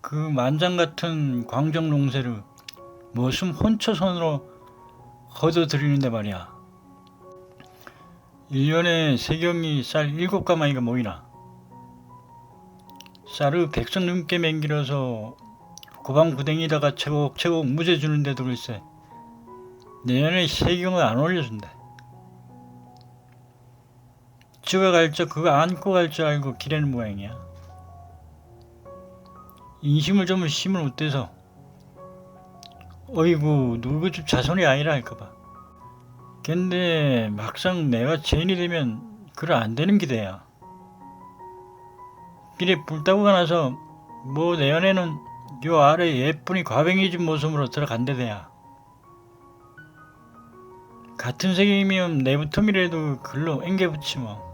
그 만장 같은 광정 농세를 무슨 혼처손으로 거둬들이는데 말이야. 1년에 세경이 쌀 7가마니가 모이나. 쌀을 백성 넘게 맹길어서 고방구댕이다가 채곡채곡 무제 주는데도 글쎄 내년에 세경을 안 올려준대. 지가 갈적 그거 안고 갈 줄 알고 기대는 모양이야. 인심을 좀 심을 못돼서 어이구 누구 집 자손이 아니라 할까봐. 근데 막상 내가 죄인이 되면 그래 안 되는 기대야. 길에 불 따고가 나서 뭐 내년에는 요 아래 예쁜이 과뱅이 집 모습으로 들어간대대야. 같은 세계이면 내부텀이라도 글로 앵겨붙지 뭐.